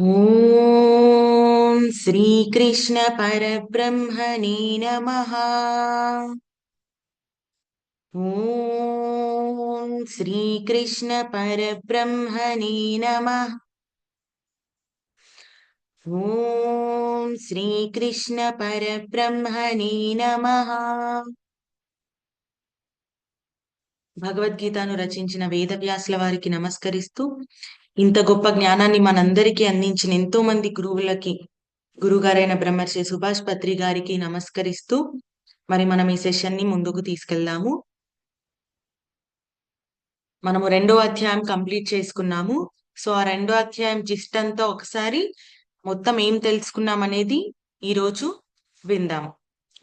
ॐ श्रीकृष्णपरब्रह्मणे नमः ॐ श्रीकृष्णपरब्रह्मणे नमः ॐ श्रीकृष्णपरब्रह्मणे नमः భగవద్గీతను రచించిన వేదవ్యాసుల వారికి నమస్కరిస్తూ ఇంత గొప్ప జ్ఞానాన్ని మనందరికీ అందించిన ఎంతో మంది గురువులకి గురుగారైన బ్రహ్మర్షి సుభాష్ పత్రి గారికి నమస్కరిస్తూ మరి మనం ఈ సెషన్ని ముందుకు తీసుకెళ్దాము. మనము రెండో అధ్యాయం కంప్లీట్ చేసుకున్నాము. సో ఆ రెండో అధ్యాయం జిస్ట్ అంతా ఒకసారి మొత్తం ఏం తెలుసుకున్నాం అనేది ఈ రోజు విందాం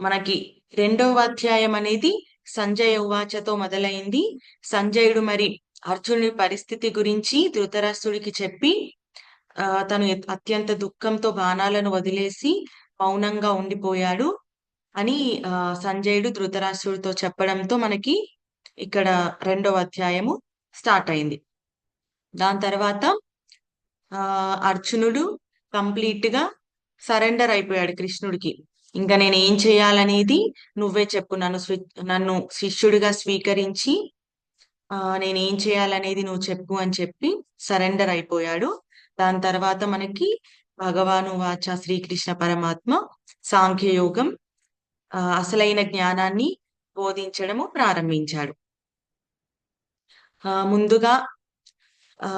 మనకి రెండవ అధ్యాయం అనేది సంజయ్ ఉవాచతో మొదలైంది. సంజయుడు మరి అర్జునుడి పరిస్థితి గురించి ధృతరాష్ట్రుడికి చెప్పి తను అత్యంత దుఃఖంతో బాణాలను వదిలేసి మౌనంగా ఉండిపోయాడు అని సంజయుడు ధృతరాష్ట్రుడితో చెప్పడంతో మనకి ఇక్కడ రెండవ అధ్యాయము స్టార్ట్ అయింది. దాని తర్వాత ఆ అర్జునుడు కంప్లీట్గా సరెండర్ అయిపోయాడు కృష్ణుడికి. ఇంకా నేను ఏం చేయాలనేది నువ్వే చెప్పు. నన్ను నన్ను శిష్యుడిగా స్వీకరించి నేను ఏం చేయాలనేది నువ్వు చెప్పు అని చెప్పి సరెండర్ అయిపోయాడు. దాని తర్వాత మనకి భగవాను వాచ శ్రీకృష్ణ పరమాత్మ సాంఖ్యయోగం అసలైన జ్ఞానాన్ని బోధించడము ప్రారంభించాడు. ఆ ముందుగా ఆ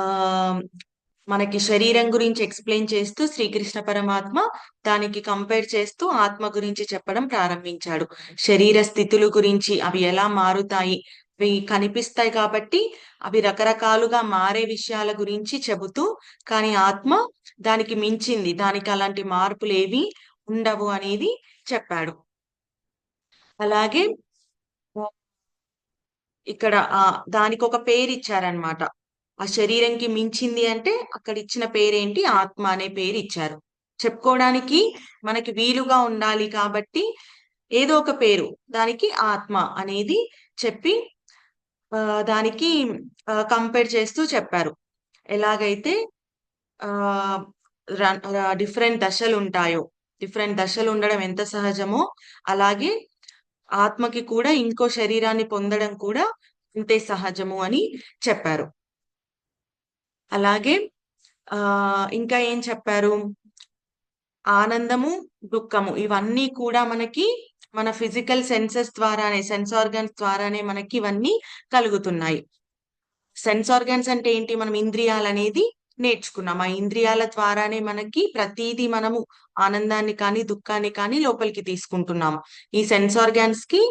మనకి శరీరం గురించి ఎక్స్ప్లెయిన్ చేస్తూ శ్రీకృష్ణ పరమాత్మ దానికి కంపేర్ చేస్తూ ఆత్మ గురించి చెప్పడం ప్రారంభించాడు. శరీర స్థితులు గురించి అవి ఎలా మారుతాయి అవి కనిపిస్తాయి కాబట్టి అవి రకరకాలుగా మారే విషయాల గురించి చెబుతూ కానీ ఆత్మ దానికి మించింది. దానికి అలాంటి మార్పులు ఏవి ఉండవు అనేది చెప్పాడు. అలాగే ఇక్కడ ఆ దానికి ఒక పేరు ఇచ్చారనమాట ఆ శరీరంకి మించింది అంటే అక్కడ ఇచ్చిన పేరేంటి? ఆత్మ అనే పేరు ఇచ్చారు చెప్పుకోవడానికి మనకి వీలుగా ఉండాలి కాబట్టి ఏదో ఒక పేరు దానికి ఆత్మ అనేది చెప్పి దానికి కంపేర్ చేస్తూ చెప్పారు. ఎలాగైతే ఆ డిఫరెంట్ దశలు ఉంటాయో డిఫరెంట్ దశలు ఉండడం ఎంత సహజమో అలాగే ఆత్మకి కూడా ఇంకో శరీరాన్ని పొందడం కూడా అంతే సహజము అని చెప్పారు. అలాగే ఆ ఇంకా ఏం చెప్పారు? ఆనందము దుఃఖము ఇవన్నీ కూడా మనకి మన ఫిజికల్ సెన్సెస్ ద్వారానే సెన్స్ ఆర్గన్స్ ద్వారానే మనకి ఇవన్నీ కలుగుతున్నాయి. సెన్స్ ఆర్గన్స్ అంటే ఏంటి? మనం ఇంద్రియాలు అనేది నేర్చుకున్నాం. ఆ ఇంద్రియాల ద్వారానే మనకి ప్రతిదీ మనము ఆనందాన్ని కానీ దుఃఖాన్ని కానీ లోపలికి తీసుకుంటున్నాము. ఈ సెన్స్ ఆర్గాన్స్కి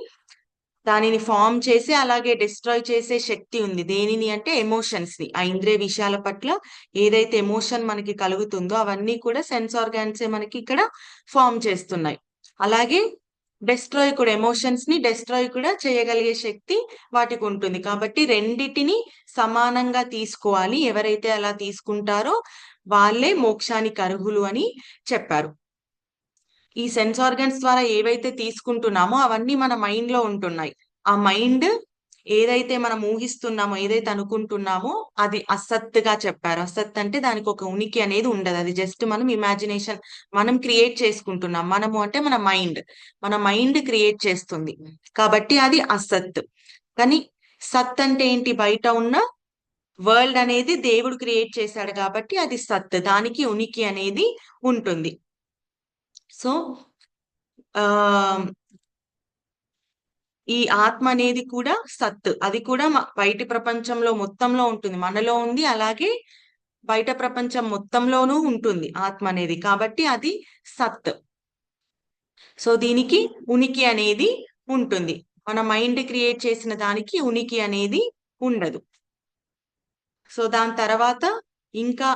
దానిని ఫామ్ చేసి అలాగే డిస్ట్రాయ్ చేసే శక్తి ఉంది. దేనిని అంటే ఎమోషన్స్ని ఆ ఇంద్రియ విషయాల పట్ల ఏదైతే ఎమోషన్ మనకి కలుగుతుందో అవన్నీ కూడా సెన్స్ ఆర్గాన్సే మనకి ఇక్కడ ఫామ్ చేస్తున్నాయి. అలాగే డెస్ట్రాయ్ కూడా ఎమోషన్స్ని డెస్ట్రాయ్ కూడా చేయగలిగే శక్తి వాటికి ఉంటుంది. కాబట్టి రెండిటిని సమానంగా తీసుకోవాలి. ఎవరైతే అలా తీసుకుంటారో వాళ్ళే మోక్షానికి అర్హులు అని చెప్పారు. ఈ సెన్స్ ఆర్గన్స్ ద్వారా ఏవైతే తీసుకుంటున్నామో అవన్నీ మన మైండ్లో ఉంటున్నాయి. ఆ మైండ్ ఏదైతే మనం ఊహిస్తున్నామో ఏదైతే అనుకుంటున్నామో అది అసత్తుగా చెప్పారు. అసత్ అంటే దానికి ఒక ఉనికి అనేది ఉండదు. అది జస్ట్ మనం ఇమాజినేషన్ మనం క్రియేట్ చేసుకుంటున్నాం. మనము అంటే మన మైండ్ మన మైండ్ క్రియేట్ చేస్తుంది. కాబట్టి అది అసత్. కానీ సత్ అంటే ఏంటి? బయట ఉన్న వరల్డ్ అనేది దేవుడు క్రియేట్ చేశాడు కాబట్టి అది సత్. దానికి ఉనికి అనేది ఉంటుంది. సో ఆ ఈ ఆత్మ అనేది కూడా సత్ అది కూడా బయట ప్రపంచంలో మొత్తంలో ఉంటుంది. మనలో ఉంది అలాగే బయట ప్రపంచం మొత్తంలోనూ ఉంటుంది ఆత్మ అనేది. కాబట్టి అది సత్ సో దీనికి ఉనికి అనేది ఉంటుంది. మన మైండ్ క్రియేట్ చేసిన దానికి ఉనికి అనేది ఉండదు. సో దాని తర్వాత ఇంకా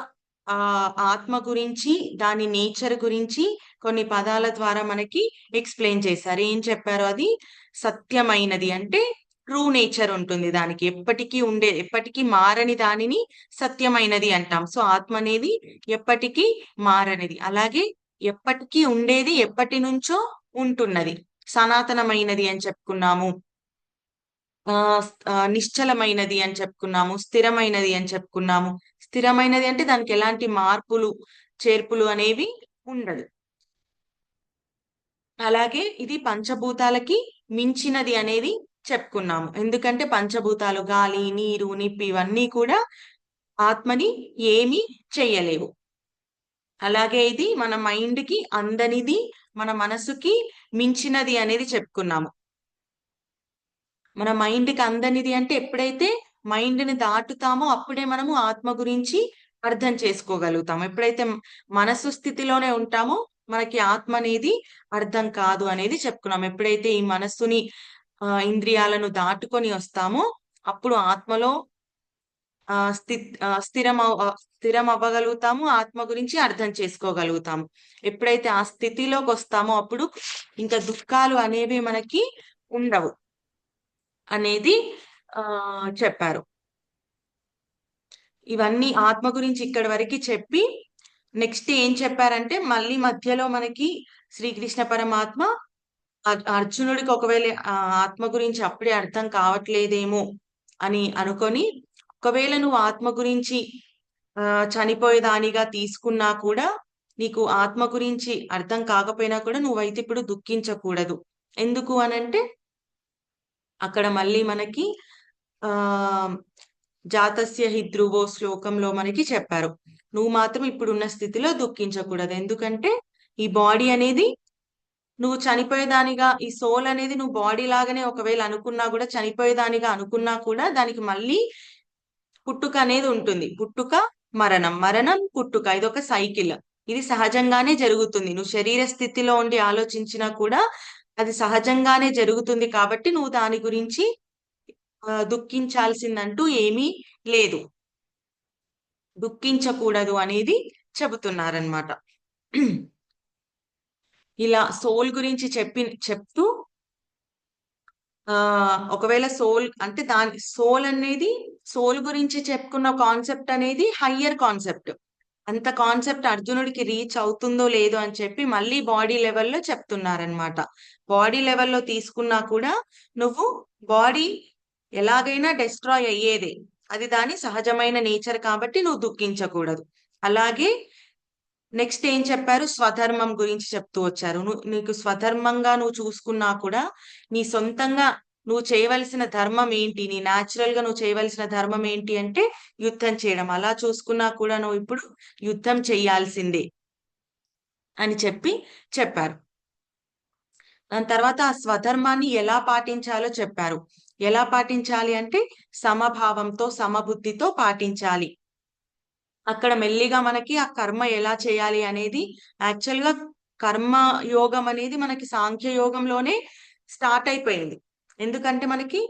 ఆ ఆత్మ గురించి దాని నేచర్ గురించి కొన్ని పదాల ద్వారా మనకి ఎక్స్ప్లెయిన్ చేశారు. ఏం చెప్పారు అది? సత్యమైనది అంటే ట్రూ నేచర్ ఉంటుంది దానికి. ఎప్పటికీ ఉండే ఎప్పటికీ మారని దానిని సత్యమైనది అంటాం. సో ఆత్మ అనేది ఎప్పటికీ మారనిది. అలాగే ఎప్పటికీ ఉండేది ఎప్పటి నుంచో ఉంటున్నది. సనాతనమైనది అని చెప్పుకున్నాము. ఆ నిశ్చలమైనది అని చెప్పుకున్నాము. స్థిరమైనది అని చెప్పుకున్నాము. స్థిరమైనది అంటే దానికి ఎలాంటి మార్పులు చేర్పులు అనేవి ఉండదు. అలాగే ఇది పంచభూతాలకి మించినది అనేది చెప్పుకున్నాము. ఎందుకంటే పంచభూతాలు గాలి నీరు నిప్పి ఇవన్నీ కూడా ఆత్మని ఏమి చెయ్యలేవు అలాగే ఇది మన మైండ్కి అందనిది మన మనసుకి మించినది అనేది చెప్పుకున్నాము. మన మైండ్కి అందనిది అంటే ఎప్పుడైతే మైండ్ని దాటుతామో అప్పుడే మనము ఆత్మ గురించి అర్థం చేసుకోగలుగుతాం. ఎప్పుడైతే మనసు స్థితిలోనే ఉంటామో మనకి ఆత్మ అనేది అర్థం కాదు అనేది చెప్పుకున్నాం. ఎప్పుడైతే ఈ మనస్సుని ఇంద్రియాలను దాటుకొని వస్తామో అప్పుడు ఆత్మలో ఆ స్థి స్థిరం స్థిరం అవ్వగలుగుతాము ఆత్మ గురించి అర్థం చేసుకోగలుగుతాము ఎప్పుడైతే ఆ స్థితిలోకి వస్తామో అప్పుడు ఇంకా దుఃఖాలు అనేవి మనకి ఉండవు అనేది చెప్పారు. ఇవన్నీ ఆత్మ గురించి ఇక్కడి వరకు చెప్పి నెక్స్ట్ ఏం చెప్పారంటే మళ్ళీ మధ్యలో మనకి శ్రీకృష్ణ పరమాత్మ అర్జునుడికి ఒకవేళ ఆత్మ గురించి అప్పుడే అర్థం కావట్లేదేమో అని అనుకొని ఒకవేళ నువ్వు ఆత్మ గురించి ఆ చనిపోయేదానిగా తీసుకున్నా కూడా నీకు ఆత్మ గురించి అర్థం కాకపోయినా కూడా నువ్వైతే ఇప్పుడు దుఃఖించకూడదు. ఎందుకు అనంటే అక్కడ మళ్ళీ మనకి ఆ జాతస్య హిద్రువో శ్లోకంలో మనకి చెప్పారు. నువ్వు మాత్రం ఇప్పుడున్న స్థితిలో దుఃఖించకూడదు. ఎందుకంటే ఈ బాడీ అనేది నువ్వు చనిపోయేదానిగా ఈ సోల్ అనేది నువ్వు బాడీ లాగానే ఒకవేళ అనుకున్నా కూడా చనిపోయేదానిగా అనుకున్నా కూడా దానికి మళ్ళీ పుట్టుక అనేది ఉంటుంది. పుట్టుక మరణం. మరణం పుట్టుక. ఇది ఒక సైకిల్. ఇది సహజంగానే జరుగుతుంది. నువ్వు శరీర స్థితిలో ఉండి ఆలోచించినా కూడా అది సహజంగానే జరుగుతుంది కాబట్టి నువ్వు దాని గురించి దుఃఖించాల్సిందంటూ ఏమీ లేదు. దుఃఖించకూడదు అనేది చెబుతున్నారనమాట ఇలా సోల్ గురించి చెప్పి చెప్తూ ఆ ఒకవేళ సోల్ అంటే దాని సోల్ అనేది సోల్ గురించి చెప్పుకున్న కాన్సెప్ట్ అనేది హయ్యర్ కాన్సెప్ట్. అంత కాన్సెప్ట్ అర్జునుడికి రీచ్ అవుతుందో లేదో అని చెప్పి మళ్ళీ బాడీ లెవెల్లో చెప్తున్నారనమాట బాడీ లెవెల్లో తీసుకున్నా కూడా నువ్వు బాడీ ఎలాగైనా డిస్ట్రాయ్ అయ్యేదే. అది దాని సహజమైన నేచర్ కాబట్టి నువ్వు దుఃఖించకూడదు. అలాగే నెక్స్ట్ ఏం చెప్పారు? స్వధర్మం గురించి చెప్తూ వచ్చారు. నువ్వు నీకు స్వధర్మంగా నువ్వు చూసుకున్నా కూడా నీ సొంతంగా నువ్వు చేయవలసిన ధర్మం ఏంటి? నీ న్యాచురల్గా నువ్వు చేయవలసిన ధర్మం ఏంటి అంటే యుద్ధం చేయడం. అలా చూసుకున్నా కూడా నువ్వు ఇప్పుడు యుద్ధం చేయాల్సిందే అని చెప్పి చెప్పారు. దాని తర్వాత ఆ స్వధర్మాన్ని ఎలా పాటించాలో చెప్పారు. ఎలా పాటించాలి అంటే సమభావంతో సమబుద్ధితో పాటించాలి. అక్కడ మెల్లిగా మనకి ఆ కర్మ ఎలా చేయాలి అనేది యాక్చువల్గా కర్మ యోగం అనేది మనకి సాంఖ్య యోగంలోనే స్టార్ట్ అయిపోయింది. ఎందుకంటే మనకి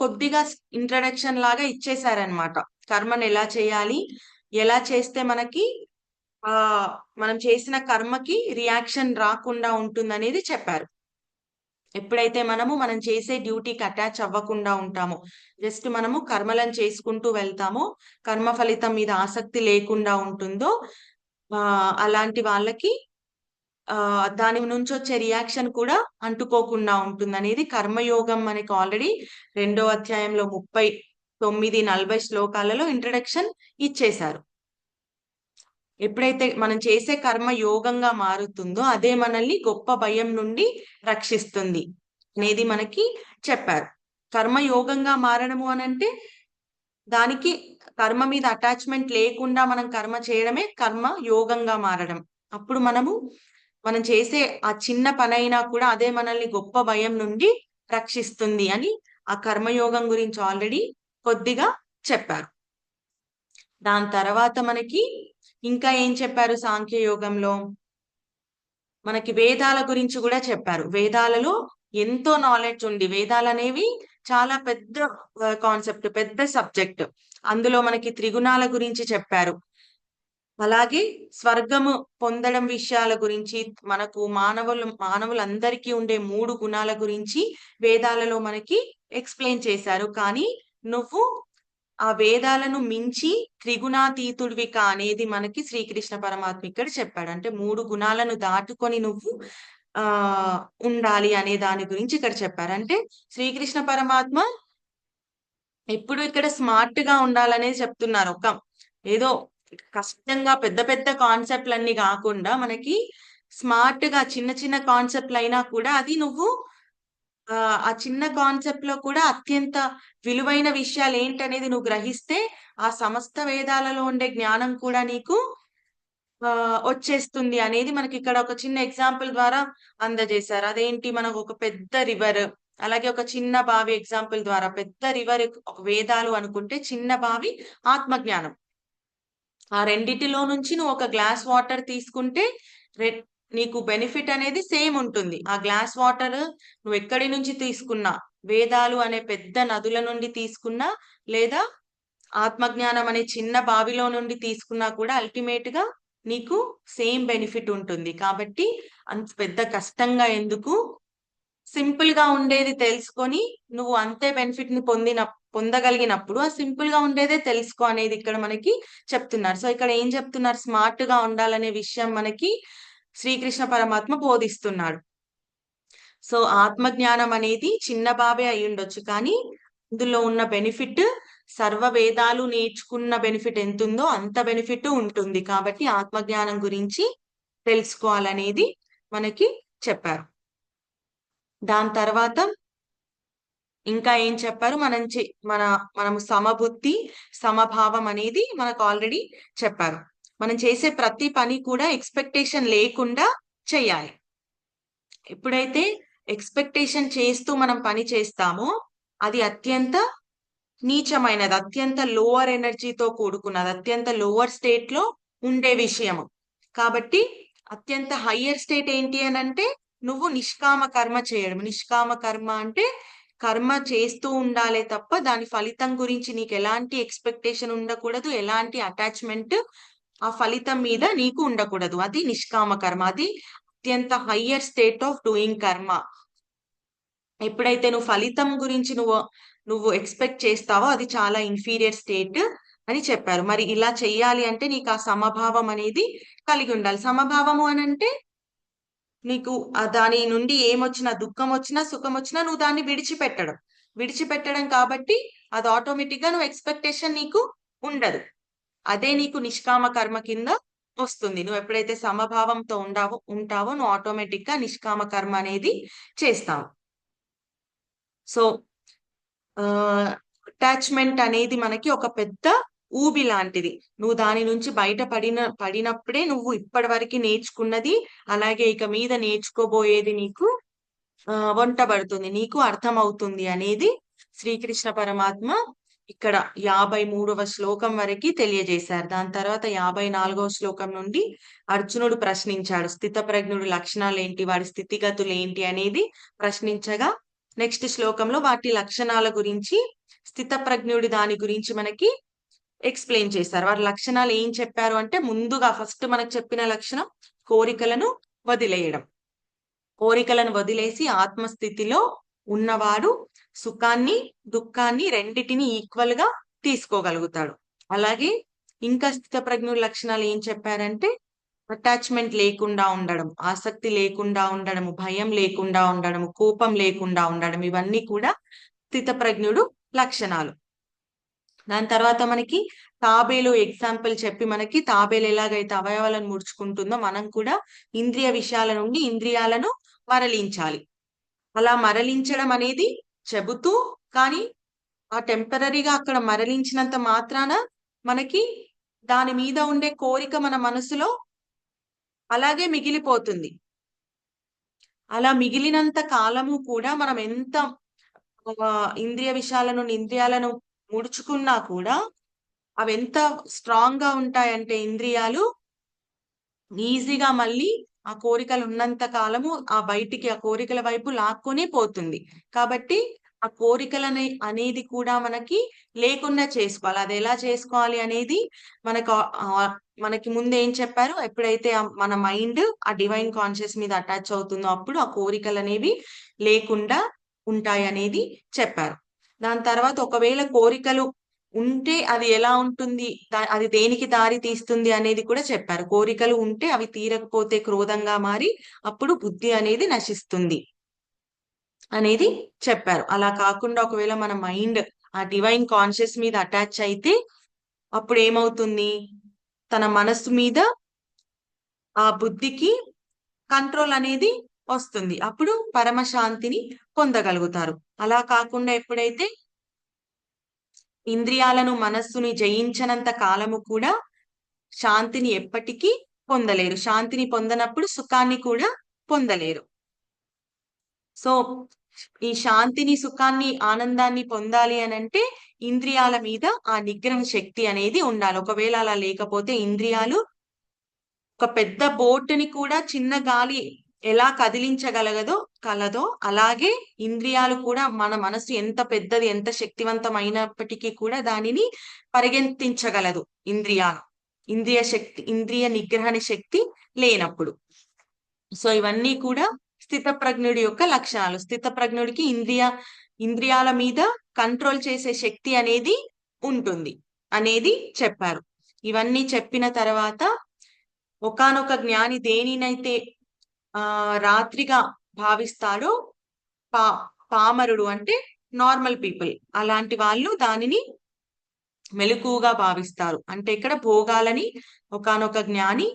కొద్దిగా ఇంట్రడక్షన్ లాగా ఇచ్చేసారనమాట కర్మను ఎలా చేయాలి ఎలా చేస్తే మనకి ఆ మనం చేసిన కర్మకి రియాక్షన్ రాకుండా ఉంటుందనేది చెప్పారు. ఎప్పుడైతే మనము మనం చేసే డ్యూటీకి అటాచ్ అవ్వకుండా ఉంటామో జస్ట్ మనము కర్మలను చేసుకుంటూ వెళ్తామో కర్మ ఫలితం మీద ఆసక్తి లేకుండా ఉంటుందో అలాంటి వాళ్ళకి ఆ దాని నుంచి వచ్చే రియాక్షన్ కూడా అంటుకోకుండా ఉంటుంది అనేది కర్మయోగం మనకి ఆల్రెడీ రెండో అధ్యాయంలో ముప్పై తొమ్మిది నలభై శ్లోకాలలో ఇంట్రడక్షన్ ఇచ్చేశారు. ఎప్పుడైతే మనం చేసే కర్మ యోగంగా మారుతుందో అదే మనల్ని గొప్ప భయం నుండి రక్షిస్తుంది. అనేది మనకి చెప్పారు. కర్మ యోగంగా మారడము అని అంటే దానికి కర్మ మీద అటాచ్మెంట్ లేకుండా మనం కర్మ చేయడమే కర్మ యోగంగా మారడం. అప్పుడు మనము మనం చేసే ఆ చిన్న పనైనా కూడా అదే మనల్ని గొప్ప భయం నుండి రక్షిస్తుంది అని ఆ కర్మయోగం గురించి ఆల్రెడీ కొద్దిగా చెప్పారు. దాని తర్వాత మనకి ఇంకా ఏం చెప్పారు సాంఖ్య యోగంలో? మనకి వేదాల గురించి కూడా చెప్పారు. వేదాలలో ఎంతో నాలెడ్జ్ ఉంది. వేదాలు అనేవి చాలా పెద్ద కాన్సెప్ట్ పెద్ద సబ్జెక్ట్ అందులో మనకి త్రిగుణాల గురించి చెప్పారు. అలాగే స్వర్గము పొందడం విషయాల గురించి మనకు మానవులు మానవులందరికీ ఉండే మూడు గుణాల గురించి వేదాలలో మనకి ఎక్స్ప్లెయిన్ చేశారు. కానీ నువ్వు ఆ వేదాలను మించి త్రిగుణాతీతుడివి అనేది మనకి శ్రీకృష్ణ పరమాత్మ ఇక్కడ చెప్పాడు. అంటే మూడు గుణాలను దాటుకొని నువ్వు ఆ ఉండాలి అనే దాని గురించి ఇక్కడ చెప్పారు. అంటే శ్రీకృష్ణ పరమాత్మ ఎప్పుడు ఇక్కడ స్మార్ట్గా ఉండాలనేది చెప్తున్నారు ఒక ఏదో కష్టంగా పెద్ద పెద్ద కాన్సెప్ట్లన్నీ కాకుండా మనకి స్మార్ట్గా చిన్న చిన్న కాన్సెప్ట్లు అయినా కూడా అది నువ్వు ఆ చిన్న కాన్సెప్ట్లో కూడా అత్యంత విలువైన విషయాలు ఏంటనేది నువ్వు గ్రహిస్తే ఆ సమస్త వేదాలలో ఉండే జ్ఞానం కూడా నీకు వచ్చేస్తుంది అనేది మనకి ఇక్కడ ఒక చిన్న ఎగ్జాంపుల్ ద్వారా అందజేశారు. అదేంటి? మనకు ఒక పెద్ద రివర్ అలాగే ఒక చిన్న బావి ఎగ్జాంపుల్ ద్వారా. పెద్ద రివర్ ఒక వేదాలు అనుకుంటే చిన్న బావి ఆత్మజ్ఞానం. ఆ రెండిటిలో నుంచి నువ్వు ఒక గ్లాస్ వాటర్ తీసుకుంటే నీకు బెనిఫిట్ అనేది సేమ్ ఉంటుంది. ఆ గ్లాస్ వాటర్ నువ్వు ఎక్కడి నుంచి తీసుకున్నా వేదాలు అనే పెద్ద నదుల నుండి తీసుకున్నా లేదా ఆత్మజ్ఞానం అనే చిన్న బావిలో నుండి తీసుకున్నా కూడా అల్టిమేట్గా నీకు సేమ్ బెనిఫిట్ ఉంటుంది. కాబట్టి అంత పెద్ద కష్టంగా ఎందుకు? సింపుల్గా ఉండేది తెలుసుకొని నువ్వు అంతే బెనిఫిట్ని పొందిన పొందగలిగినప్పుడు ఆ సింపుల్గా ఉండేదే తెలుసుకో అనేది ఇక్కడ మనకి చెప్తున్నారు. సో ఇక్కడ ఏం చెప్తున్నారు? స్మార్ట్గా ఉండాలనే విషయం మనకి శ్రీకృష్ణ పరమాత్మ బోధిస్తున్నాడు. సో ఆత్మ జ్ఞానం అనేది చిన్న బాబే అయి ఉండొచ్చు కానీ ఇందులో ఉన్న బెనిఫిట్ సర్వ వేదాలు నేర్చుకున్న బెనిఫిట్ ఎంత ఉందో అంత బెనిఫిట్ ఉంటుంది. కాబట్టి ఆత్మజ్ఞానం గురించి తెలుసుకోవాలనేది మనకి చెప్పారు. దాని తర్వాత ఇంకా ఏం చెప్పారు? మనం మన మనము సమబుద్ధి సమభావం అనేది మనకు ఆల్రెడీ చెప్పారు. మనం చేసే ప్రతి పని కూడా ఎక్స్పెక్టేషన్ లేకుండా చేయాలి. ఎప్పుడైతే ఎక్స్పెక్టేషన్ చేస్తూ మనం పని చేస్తామో అది అత్యంత నీచమైనది అత్యంత లోవర్ ఎనర్జీతో కూడుకున్నది అత్యంత లోవర్ స్టేట్లో ఉండే విషయము. కాబట్టి అత్యంత హయ్యర్ స్టేట్ ఏంటి అని అంటే నువ్వు నిష్కామ కర్మ చేయడం. నిష్కామ కర్మ అంటే కర్మ చేస్తూ ఉండాలే తప్ప దాని ఫలితం గురించి నీకు ఎలాంటి ఎక్స్పెక్టేషన్ ఉండకూడదు ఎలాంటి అటాచ్మెంట్ ఆ ఫలితం మీద నీకు ఉండకూడదు. అది నిష్కామ కర్మ. అది అత్యంత హయ్యర్ స్టేట్ ఆఫ్ డూయింగ్ కర్మ. ఎప్పుడైతే నువ్వు ఫలితం గురించి నువ్వు నువ్వు ఎక్స్పెక్ట్ చేస్తావో అది చాలా ఇన్ఫీరియర్ స్టేట్ అని చెప్పారు. మరి ఇలా చెయ్యాలి అంటే నీకు ఆ సమభావం అనేది కలిగి ఉండాలి. సమభావము అని అంటే నీకు దాని నుండి ఏమొచ్చినా దుఃఖం వచ్చినా సుఖం వచ్చినా నువ్వు దాన్ని విడిచిపెట్టడం. విడిచిపెట్టడం కాబట్టి అది ఆటోమేటిక్గా నువ్వు ఎక్స్పెక్టేషన్ నీకు ఉండదు. అదే నీకు నిష్కామ కర్మ కింద వస్తుంది. నువ్వు ఎప్పుడైతే సమభావంతో ఉండావో ఉంటావో నువ్వు ఆటోమేటిక్గా నిష్కామ కర్మ అనేది చేస్తావు. సో అటాచ్మెంట్ అనేది మనకి ఒక పెద్ద ఊబి లాంటిది. నువ్వు దాని నుంచి బయట పడిన పడినప్పుడే నువ్వు ఇప్పటి వరకు నేర్చుకున్నది అలాగే ఇక మీద నేర్చుకోబోయేది నీకు వంటబడుతుంది నీకు అర్థమవుతుంది అనేది శ్రీకృష్ణ పరమాత్మ ఇక్కడ యాభై మూడవ శ్లోకం వరకు తెలియజేశారు. దాని తర్వాత యాభై నాలుగవ శ్లోకం నుండి అర్జునుడు ప్రశ్నించాడు. స్థిత ప్రజ్ఞుడు లక్షణాలు ఏంటి? వాడి స్థితిగతులు ఏంటి? అనేది ప్రశ్నించగా నెక్స్ట్ శ్లోకంలో వాటి లక్షణాల గురించి స్థిత ప్రజ్ఞుడి దాని గురించి మనకి ఎక్స్ప్లెయిన్ చేశారు. వారి లక్షణాలు ఏం చెప్పారు అంటే ముందుగా ఫస్ట్ మనకు చెప్పిన లక్షణం కోరికలను వదిలేయడం. కోరికలను వదిలేసి ఆత్మస్థితిలో ఉన్నవాడు సుఖాన్ని దుఃఖాన్ని రెండిటిని ఈక్వల్గా తీసుకోగలుగుతాడు. అలాగే ఇంకా స్థిత ప్రజ్ఞుల లక్షణాలు ఏం చెప్పారంటే అటాచ్మెంట్ లేకుండా ఉండడం ఆసక్తి లేకుండా ఉండడము భయం లేకుండా ఉండడము కోపం లేకుండా ఉండడం ఇవన్నీ కూడా స్థిత ప్రజ్ఞుడు లక్షణాలు. దాని తర్వాత మనకి తాబేలు ఎగ్జాంపుల్ చెప్పి మనకి తాబేలు ఎలాగైతే అవయవాలను ముడుచుకుంటుందో మనం కూడా ఇంద్రియ విషయాల నుండి ఇంద్రియాలను మరలించాలి. అలా మరలించడం అనేది చెబుతూ కానీ ఆ టెంపరీగా అక్కడ మరలించినంత మాత్రాన మనకి దాని మీద ఉండే కోరిక మన మనసులో అలాగే మిగిలిపోతుంది. అలా మిగిలినంత కాలము కూడా మనం ఎంత ఇంద్రియ విషయాలను ఇంద్రియాలను ముడుచుకున్నా కూడా అవి ఎంత స్ట్రాంగ్గా ఉంటాయంటే ఇంద్రియాలు ఈజీగా మళ్ళీ ఆ కోరికలు ఉన్నంత కాలము ఆ బయటికి ఆ కోరికల వైపు లాక్కొని పోతుంది. కాబట్టి ఆ కోరికలని అనేది కూడా మనకి లేకుండా చేసుకోవాలి. అది ఎలా చేసుకోవాలి అనేది మనకు మనకి ముందు ఏం చెప్పారు? ఎప్పుడైతే మన మైండ్ ఆ డివైన్ కాన్షియస్ మీద అటాచ్ అవుతుందో అప్పుడు ఆ కోరికలు అనేవి లేకుండా ఉంటాయి అనేది చెప్పారు. దాని తర్వాత ఒకవేళ కోరికలు ఉంటే అది ఎలా ఉంటుంది? అది దేనికి దారి తీస్తుంది అనేది కూడా చెప్పారు. కోరికలు ఉంటే అవి తీరకపోతే క్రోధంగా మారి అప్పుడు బుద్ధి అనేది నశిస్తుంది అనేది చెప్పారు. అలా కాకుండా ఒకవేళ మన మైండ్ ఆ డివైన్ కాన్షియస్ మీద అటాచ్ అయితే అప్పుడు ఏమవుతుంది? తన మనస్సు మీద ఆ బుద్ధికి కంట్రోల్ అనేది వస్తుంది. అప్పుడు పరమశాంతిని పొందగలుగుతారు. అలా కాకుండా ఎప్పుడైతే ఇంద్రియాలను మనస్సుని జయించనంత కాలము కూడా శాంతిని ఎప్పటికీ పొందలేరు. శాంతిని పొందనప్పుడు సుఖాన్ని కూడా పొందలేరు. సో ఈ శాంతిని సుఖాన్ని ఆనందాన్ని పొందాలి అని అంటే ఇంద్రియాల మీద ఆ నిగ్రహ శక్తి అనేది ఉండాలి. ఒకవేళ అలా లేకపోతే ఇంద్రియాలు ఒక పెద్ద బోటుని కూడా చిన్న గాలి ఎలా కదిలించగలగదో కలదో అలాగే ఇంద్రియాలు కూడా మన మనసు ఎంత పెద్దది ఎంత శక్తివంతమైనప్పటికీ కూడా దానిని పరిగెత్తించగలదు ఇంద్రియాలు. ఇంద్రియ శక్తి ఇంద్రియ నిగ్రహణ శక్తి లేనప్పుడు. సో ఇవన్నీ కూడా స్థితప్రజ్ఞుడి యొక్క లక్షణాలు. స్థితప్రజ్ఞుడికి ఇంద్రియ ఇంద్రియాల మీద కంట్రోల్ చేసే శక్తి అనేది ఉంటుంది అనేది చెప్పారు. ఇవన్నీ చెప్పిన తర్వాత ఒకానొక జ్ఞాని దేనినైతే ఆ రాత్రిగా భావిస్తాడో పా పామరుడు అంటే నార్మల్ పీపుల్ అలాంటి వాళ్ళు దానిని మెలకుగా భావిస్తారు. అంటే ఇక్కడ భోగాలని ఒకనొక జ్ఞాని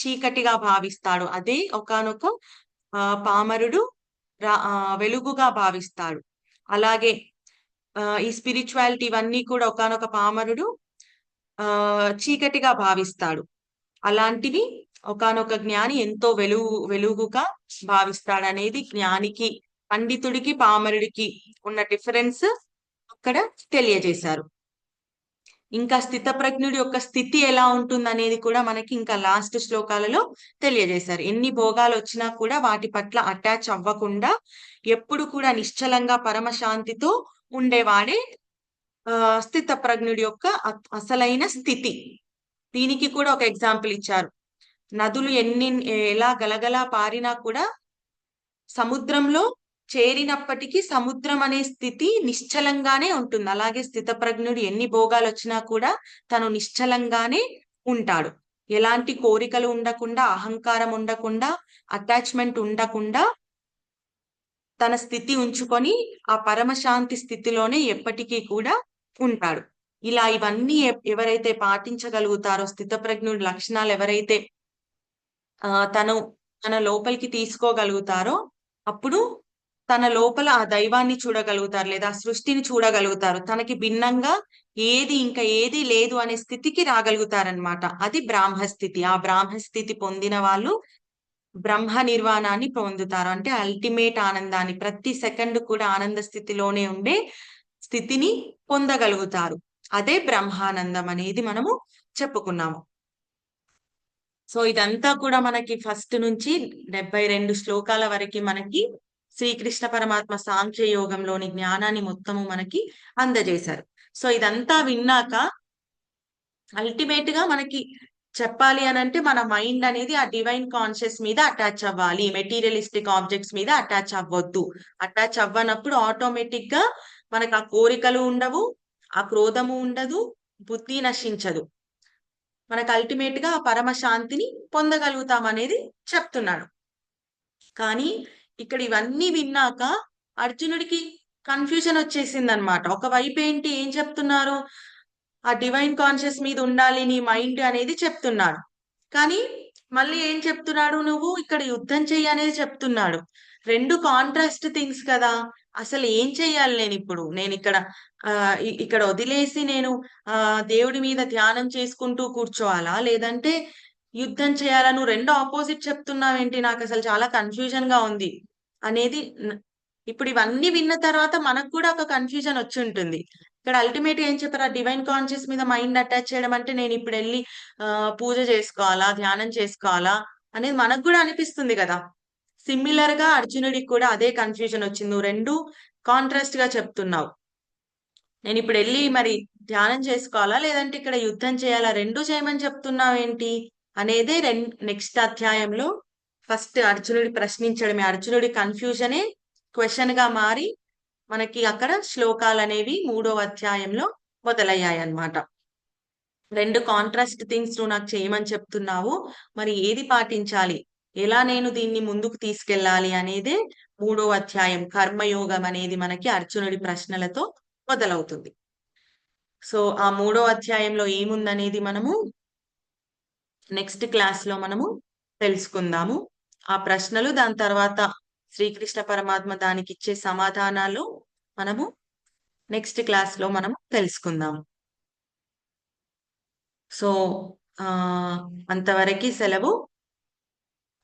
చీకటిగా భావిస్తాడు. అదే ఒకనొక ఆ పామరుడు వెలుగుగా భావిస్తాడు. అలాగే ఈ స్పిరిచువాలిటీ ఇవన్నీ కూడా ఒకనొక పామరుడు ఆ చీకటిగా భావిస్తాడు. అలాంటివి ఒకనొక జ్ఞాని ఎంతో వెలుగు వెలుగుగా భావిస్తాడనేది జ్ఞానికి పండితుడికి పామరుడికి ఉన్న డిఫరెన్స్ అక్కడ తెలియజేశారు. ఇంకా స్థితప్రజ్ఞుడి యొక్క స్థితి ఎలా ఉంటుంది అనేది కూడా మనకి ఇంకా లాస్ట్ శ్లోకాలలో తెలియజేశారు. ఎన్ని భోగాలు వచ్చినా కూడా వాటి పట్ల అటాచ్ అవ్వకుండా ఎప్పుడు కూడా నిశ్చలంగా పరమశాంతితో ఉండేవాడే ఆ స్థితప్రజ్ఞుడి యొక్క అసలైన స్థితి. దీనికి కూడా ఒక ఎగ్జాంపుల్ ఇచ్చారు. నదులు ఎన్ని ఎలా గలగలా పారినా కూడా సముద్రంలో చేరినప్పటికీ సముద్రం అనే స్థితి నిశ్చలంగానే ఉంటుంది. అలాగే స్థితప్రజ్ఞుడు ఎన్ని భోగాలు వచ్చినా కూడా తను నిశ్చలంగానే ఉంటాడు. ఎలాంటి కోరికలు ఉండకుండా అహంకారం ఉండకుండా అటాచ్మెంట్ ఉండకుండా తన స్థితి ఉంచుకొని ఆ పరమశాంతి స్థితిలోనే ఎప్పటికీ కూడా ఉంటాడు. ఇలా ఇవన్నీ ఎవరైతే పాటించగలుగుతారో స్థితప్రజ్ఞుడి లక్షణాలు ఎవరైతే తను తన లోపలికి తీసుకోగలుగుతారో అప్పుడు తన లోపల ఆ దైవాన్ని చూడగలుగుతారు లేదా సృష్టిని చూడగలుగుతారు. తనకి భిన్నంగా ఏది ఇంకా ఏది లేదు అనే స్థితికి రాగలుగుతారనమాట అది బ్రాహ్మస్థితి ఆ బ్రాహ్మస్థితి పొందిన వాళ్ళు బ్రహ్మ నిర్వాణాన్ని పొందుతారు. అంటే అల్టిమేట్ ఆనందాన్ని ప్రతి సెకండ్ కూడా ఆనంద స్థితిలోనే ఉండే స్థితిని పొందగలుగుతారు. అదే బ్రహ్మానందం అనేది మనము చెప్పుకున్నాము. సో ఇదంతా కూడా మనకి ఫస్ట్ నుంచి డెబ్బై రెండు శ్లోకాల వరకు మనకి శ్రీకృష్ణ పరమాత్మ సాంఖ్య యోగంలోని జ్ఞానాన్ని మొత్తము మనకి అందజేశారు. సో ఇదంతా విన్నాక అల్టిమేట్గా మనకి చెప్పాలి అని అంటే మన మైండ్ అనేది ఆ డివైన్ కాన్షియస్ మీద అటాచ్ అవ్వాలి. మెటీరియలిస్టిక్ ఆబ్జెక్ట్స్ మీద అటాచ్ అవ్వద్దు. అటాచ్ అవ్వనప్పుడు ఆటోమేటిక్గా మనకు ఆ కోరికలు ఉండవు ఆ క్రోధము ఉండదు బుద్ధి నశించదు. మనకు అల్టిమేట్గా పరమశాంతిని పొందగలుగుతాం అనేది చెప్తున్నాడు. కానీ ఇక్కడ ఇవన్నీ విన్నాక అర్జునుడికి కన్ఫ్యూజన్ వచ్చేసింది అనమాట ఒకవైపు ఏంటి ఏం చెప్తున్నారు? ఆ డివైన్ కాన్షియస్ మీద ఉండాలి నీ మైండ్ అనేది చెప్తున్నాడు. కానీ మళ్ళీ ఏం చెప్తున్నాడు నువ్వు? ఇక్కడ యుద్ధం చెయ్యి అనేది చెప్తున్నాడు. రెండు కాంట్రాస్ట్ థింగ్స్ కదా. అసలు ఏం చెయ్యాలి నేను ఇప్పుడు? నేను ఇక్కడ ఆ ఇక్కడ వదిలేసి నేను ఆ దేవుడి మీద ధ్యానం చేసుకుంటూ కూర్చోవాలా? లేదంటే యుద్ధం చేయాలా? నువ్వు రెండు ఆపోజిట్ చెప్తున్నావేంటి? నాకు అసలు చాలా కన్ఫ్యూజన్గా ఉంది. అనేది ఇప్పుడు ఇవన్నీ విన్న తర్వాత మనకు కూడా ఒక కన్ఫ్యూజన్ వచ్చి ఉంటుంది. ఇక్కడ అల్టిమేట్ ఏం చెప్పారు? ఆ డివైన్ కాన్షియస్ మీద మైండ్ అటాచ్ చేయడం అంటే నేను ఇప్పుడు వెళ్ళి ఆ పూజ చేసుకోవాలా? ధ్యానం చేసుకోవాలా? అనేది మనకు కూడా అనిపిస్తుంది కదా. సిమిలర్గా అర్జునుడికి కూడా అదే కన్ఫ్యూజన్ వచ్చింది. నువ్వు రెండు కాంట్రాస్ట్గా చెప్తున్నావు. నేను ఇప్పుడు వెళ్ళి మరి ధ్యానం చేసుకోవాలా? లేదంటే ఇక్కడ యుద్ధం చేయాలా? రెండు చేయమని చెప్తున్నావు ఏంటి? అనేదే నెక్స్ట్ అధ్యాయంలో ఫస్ట్ అర్జునుడి ప్రశ్నించడమే. అర్జునుడి కన్ఫ్యూజనే క్వశ్చన్గా మారి మనకి అక్కడ శ్లోకాలు అనేవి మూడవ అధ్యాయంలో మొదలయ్యాయి అన్నమాట రెండు కాంట్రాస్ట్ థింగ్స్ నువ్వు నాకు చేయమని చెప్తున్నావు. మరి ఏది పాటించాలి? ఎలా నేను దీన్ని ముందుకు తీసుకెళ్ళాలి అనేది మూడో అధ్యాయం కర్మయోగం అనేది మనకి అర్జునుడి ప్రశ్నలతో మొదలవుతుంది. సో ఆ మూడో అధ్యాయంలో ఏముందనేది మనము నెక్స్ట్ క్లాస్లో మనము తెలుసుకుందాము. ఆ ప్రశ్నలు దాని తర్వాత శ్రీకృష్ణ పరమాత్మ దానికి ఇచ్చే సమాధానాలు మనము నెక్స్ట్ క్లాస్లో మనం తెలుసుకుందాము సో ఆ అంతవరకు సెలవు.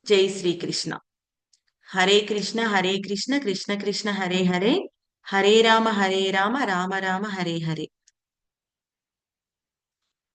జై శ్రీకృష్ణ. హరే కృష్ణ హరే కృష్ణ కృష్ణ కృష్ణ హరే హరే. హరే రామ హరే రామ రామ రామ హరే హరే.